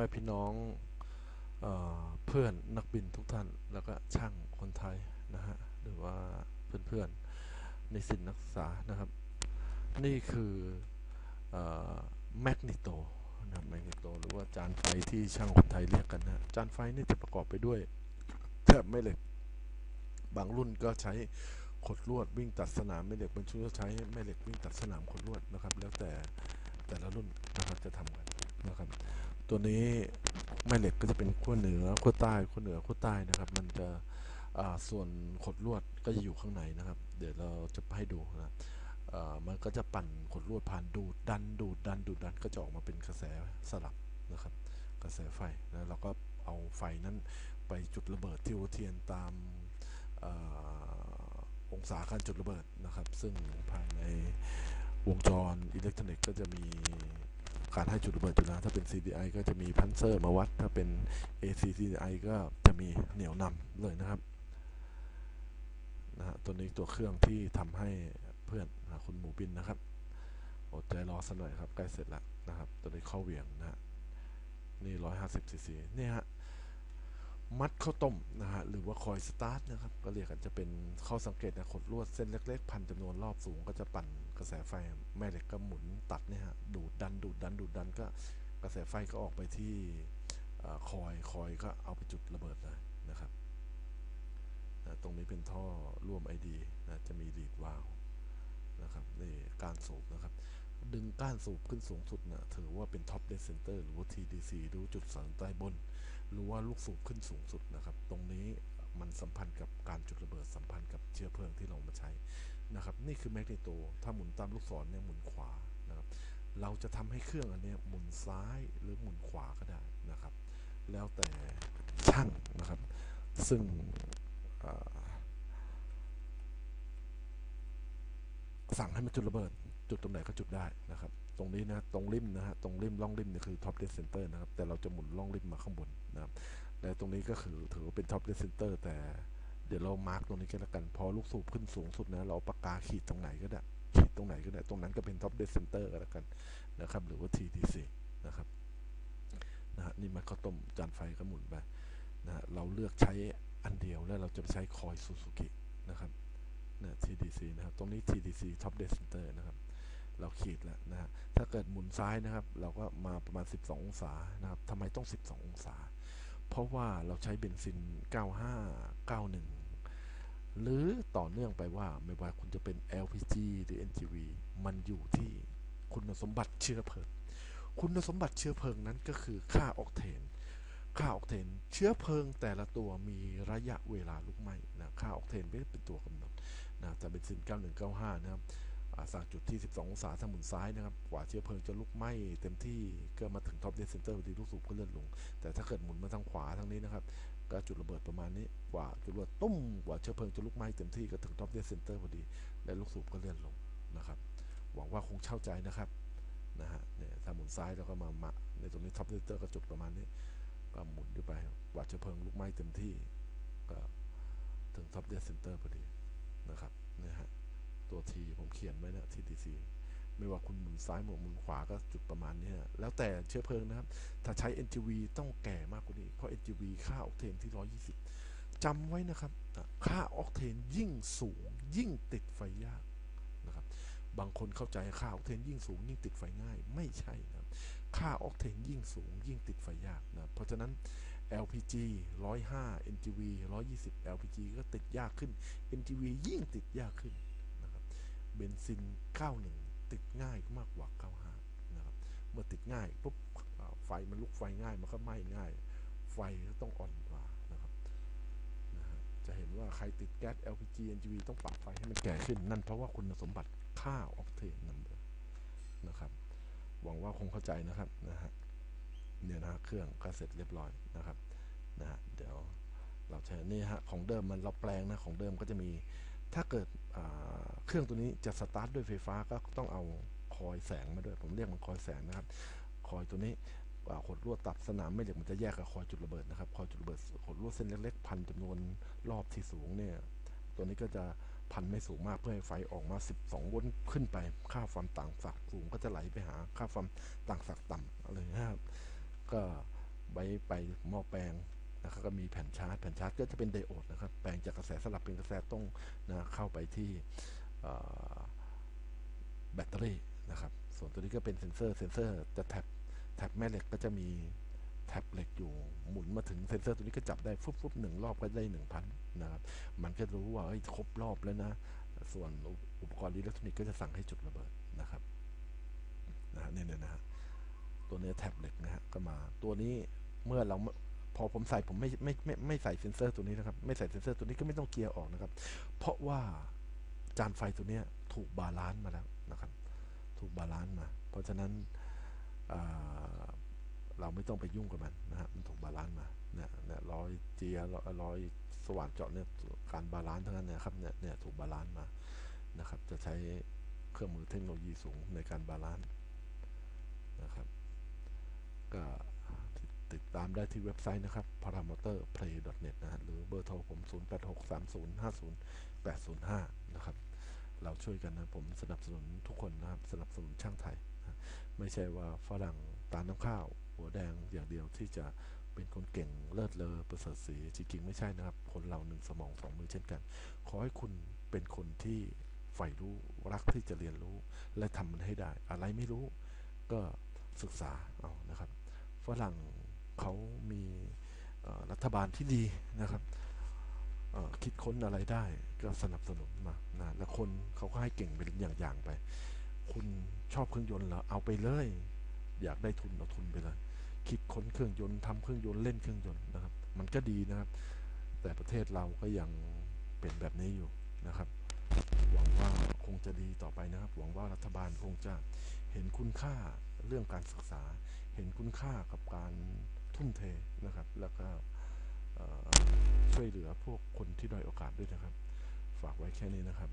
ม่พี่น้องเออเพื่อนนักบินทุกท่าน แล้วก็ช่างคนไทยนะฮะหรือว่าเพื่อนๆในสินนักศึกษานะครับ นี่คือแมกนิโตนะแมกนิโตหรือว่าจานไฟที่ช่างคนไทยเรียกกันนะจานไฟนี่จะประกอบไปด้วยแถบแม่เหล็ก บางรุ่นก็ใช้ขดลวดวิ่งตัดสนามแม่เหล็กบางชุดก็ใช้แม่เหล็กวิ่งตัดสนามขดลวดนะครับ แล้วแต่แต่ละรุ่นนะครับจะทำกัน นะครับ ตัวนี้แม่เหล็กก็จะเป็นขั้วเหนือขั้วใต้ขั้วเหนือขั้วใต้นะครับ มันจะส่วนขดลวดก็จะอยู่ข้างในนะครับ เดี๋ยวเราจะให้ดูนะมันก็จะปั่นขดลวดผ่านดูดดันดูดดันดูดดันก็จะออกมาเป็นกระแสสลับนะครับ กระแสไฟแล้วเราก็เอาไฟนั้นไปจุดระเบิดที่เทียนตามองศาการจุดระเบิดนะครับ ซึ่งภายในวงจรอิเล็กทรอนิกส์ก็จะมี การให้จุดระเบิดอยู่แล้วถ้าเป็น CDI ก็จะมีพันเซอร์มาวัด ถ้าเป็น AC CDI ก็จะมีเหนี่ยวนำเลยนะครับนะฮะตัวนี้ตัวเครื่องที่ทำให้เพื่อนนะคุณหมูบินนะครับอดใจรอสักหน่อยครับใกล้เสร็จแล้วนะครับ ตัวนี้เข้าเหวี่ยงนะฮะนี่ร้อยห้าสิบซีซีนี่ฮะ มัดข้าวต้มนะฮะหรือว่าคอยสตาร์ทนะครับก็เรียกกันจะเป็นข้อสังเกตนะขดลวดเส้นเล็ก ๆ พันจำนวนรอบสูงก็จะปั่นกระแสไฟแม่เหล็กก็หมุนตัดเนี่ยฮะดูดดันดูดดันดูดดันก็กระแสไฟก็ออกไปที่คอยคอยก็เอาไปจุดระเบิดเลยนะครับนะตรงนี้เป็นท่อร่วม ID นะจะมีรีดวาล์วนะครับนี่การสูบนะครับ ดึงก้านสูบขึ้นสูงสุดนะถือว่าเป็นท็อปเด c เซนเตอร์หรือว่า TDC หรือจุดสันใต้บน รือว่าลูกสูบขึ้นสูงสุดนะครับ ตรงนี้มันสัมพันธ์กับการจุดระเบิดสัมพันธ์กับเชื้อเพลิงที่เรามาใช้นะครับ นี่คือแมกนีโตถ้าหมุนตามลูกศรเนี่ยหมุนขวานะครับ เราจะทำให้เครื่องอันนี้หมุนซ้ายหรือหมุนขวาก็ได้นะครับ แล้วแต่ช่างนะครับ ซึ่งสั่งให้มันจุดระเบิด จุดตรงไหนก็จุดได้นะครับ ตรงนี้นะตรงริมนะฮะตรงริมล่องริมเนี่ยคือ top dead center นะครับแต่เราจะหมุนล่องริมมาข้างบนนะครับและตรงนี้ก็คือถือว่าเป็น top dead center แต่เดี๋ยวเรามาร์กตรงนี้กันละกัน พอลูกสูบขึ้นสูงสุดนะเราปากกาขีดตรงไหนก็ได้ขีดตรงไหนก็ได้ตรงนั้นก็เป็น top dead center กันละกันนะครับหรือว่า TDC นะครับนะฮะนี่มันข้าวต้มจานไฟก็หมุนไปนะฮะเราเลือกใช้อันเดียวแล้วเราจะใช้คอยซูซูกินะครับนะ TDC นะครับ ตรงนี้ TDC top dead center นะครับ เราขีดแล้วนะฮะถ้าเกิดหมุนซ้ายนะครับ เราก็มาประมาณ 12 องศานะครับทำไมต้อง 12 องศา เพราะว่าเราใช้เบนซิน 95 91 หรือต่อเนื่องไปว่าไม่ว่าคุณจะเป็น LPG หรือ NGV มันอยู่ที่คุณสมบัติเชื้อเพลิง คุณสมบัติเชื้อเพลิงนั้นก็คือค่าออกเทน ค่าออกเทน เชื้อเพลิงแต่ละตัวมีระยะเวลาลุกไหม้นะ ค่าออกเทนไม่ได้เป็นตัวกำหนดนะแต่เบนซิน 9195 นะครับ อ่าสั่งจุดที่ 12 องศาทางหมุนซ้ายนะครับ กว่าเชื้อเพลิงจะลุกไหม้เต็มที่ก็มาถึงท็อปเด c เซนเตอร์พอดีลูกสูบก็เลื่อนลง แต่ถ้าเกิดหมุนมาทางขวาทางนี้นะครับ ก็จุดระเบิดประมาณนี้ กว่าจุดระเบิดตุ้ม กว่าเชื้อเพลิงจะลุกไหม้เต็มที่ก็ถึงท็อปเด c เซนเตอร์พอดี และลูกสูบก็เลื่อนลงนะครับ หวังว่าคงเข้าใจนะครับ นะฮะ เนี่ยถ้าหมุนซ้ายแล้วก็มามาในตรงนี้ท็อปเด c เซนเตอร์ก็จุดประมาณนี้ ก็หมุนขึ้นไป กว่าเชื้อเพลิงลุกไหม้เต็มที่ ก็ถึงท็อปเด c เซนเตอร์พอดี นะครับ นะฮะ ตัว T ผมเขียนไว้นะ TDC ไม่ว่าคุณหมุนซ้ายหมุนขวาก็จุดประมาณนี้นะแล้วแต่เชื้อเพลิงนะครับ ถ้าใช้ NGV ต้องแก่มากกว่านี้ เพราะ NGV ค่าออกเทนที่ 120จำไว้นะครับ ค่าออกเทนยิ่งสูง ยิ่งติดไฟยากนะครับ บางคนเข้าใจค่าออกเทนยิ่งสูง ยิ่งติดไฟง่าย ไม่ใช่นะครับค่าออกเทนยิ่งสูง ยิ่งติดไฟยากนะ เพราะฉะนั้น LPG 105 NGV 120 LPG ก็ติดยากขึ้น NGV ยิ่งติดยากขึ้น บนซิน 91 ติดง่ายมากกว่า 95 นะครับ เมื่อติดง่ายปุ๊บไฟมันลุกไฟง่าย มันก็ไหม้ง่าย ไฟก็ต้องอ่อนกว่านะครับนะฮะจะเห็นว่าใครติดแก๊ส LPG NGV ต้องปรับไฟให้มันแก่ขึ้น นั่นเพราะว่าคุณสมบัติค่าออกเทนนัมเบอร์นะครับ หวังว่าคงเข้าใจนะครับนะฮะเนี่ยนะฮะเครื่องก็เสร็จเรียบร้อยนะครับนะฮะเดี๋ยวเราใช้นี่ฮะของเดิมมันเราแปลงนะของเดิมก็จะมีถ้าเกิดอ่า เครื่องตัวนี้จะสตาร์ทด้วยไฟฟ้าก็ต้องเอาคอยแสงมาด้วย ผมเรียกมันคอยแสงนะครับ คอยตัวนี้ขดลวดตัดสนามแม่เหล็กมันจะแยกกับคอยจุดระเบิดนะครับ คอยจุดระเบิดขดลวดเส้นเล็กๆพันจำนวนรอบที่สูงเนี่ย ตัวนี้ก็จะพันไม่สูงมากเพื่อให้ไฟออกมา 12 โวลต์ขึ้นไป ค่าความต่างศักย์สูงก็จะไหลไปหาค่าความต่างศักย์ต่ำอะไรนะครับ ก็ไว้ไปหม้อแปลงนะครับก็มีแผ่นชาร์จ แผ่นชาร์จก็จะเป็นไดโอดนะครับ แปลงจากกระแสสลับเป็นกระแสตรงนะเข้าไปที่ แบตเตอรี่นะครับ ส่วนตัวนี้ก็เป็นเซนเซอร์ เซนเซอร์จะแท็บแท็บแม่เหล็กก็จะมีแท็บเหล็กอยู่หมุนมาถึงเซนเซอร์ตัวนี้ก็จับได้ฟุบฟุบหนึ่งรอบก็ได้หนึ่งพันนะครับมันก็รู้ว่าเอ้ยครบรอบแล้วนะ ส่วนอุปกรณ์อิเล็กทรอนิกส์ก็จะสั่งให้จุดระเบิดนะครับนะเนี่ยนะฮะตัวเนี้ยแท็บเหล็กนะฮะก็มา ตัวนี้เมื่อเราพอผมใส่ผมไม่ไม่ไม่ไม่ใส่เซนเซอร์ตัวนี้นะครับ ไม่ใส่เซนเซอร์ตัวนี้ก็ไม่ต้องเกียร์ออกนะครับ เพราะว่า จานไฟตัวนี้ถูกบาลานซ์มาแล้วนะครับ ถูกบาลานซ์มา เพราะฉะนั้นอ่าเราไม่ต้องไปยุ่งกับมันนะฮะมันถูกบาลานซ์มาเนี่ยเนี่ยร้อยเจียร์รอยสว่านเจาะเนี่ยการบาลานซ์ทั้งนั้นนะครับเนี่ยเนี่ยถูกบาลานซ์มานะครับ จะใช้เครื่องมือเทคโนโลยีสูงในการบาลานซ์นะครับ ก็ติดตามได้ที่เว็บไซต์นะครับ paramotorplay.net นะฮะหรือเบอร์โทรผม 0863050805 นะครับ เราช่วยกันนะผมสนับสนุนทุกคนนะครับ สนับสนุนช่างไทยนะไม่ใช่ว่าฝรั่งตาน้ำข้าว หัวแดงอย่างเดียวที่จะเป็นคนเก่งเลิศเลอประเสริฐศรีจริงๆไม่ใช่นะครับ คนเราหนึ่งสมองสองมือเช่นกัน ขอให้คุณเป็นคนที่ใฝ่รู้รักที่จะเรียนรู้ และทำมันให้ได้ อะไรไม่รู้ก็ศึกษาเอานะครับฝรั่งเขามีรัฐบาลที่ดีนะครับ คิดค้นอะไรได้ก็สนับสนุนมานะแล้วคนเขาก็ให้เก่งเป็นอย่างๆไป คุณชอบเครื่องยนต์เหรอเอาไปเลย อยากได้ทุนเอาทุนไปเลยคิดค้นเครื่องยนต์ทำเครื่องยนต์เล่นเครื่องยนต์นะครับ มันก็ดีนะครับ แต่ประเทศเราก็ยังเป็นแบบนี้อยู่นะครับ หวังว่าคงจะดีต่อไปนะครับ หวังว่ารัฐบาลคงจะเห็นคุณค่าเรื่องการศึกษา เห็นคุณค่ากับการทุ่มเทนะครับ แล้วก็ ช่วยเหลือพวกคนที่ด้อยโอกาสด้วยนะครับ ฝากไว้แค่นี้นะครับ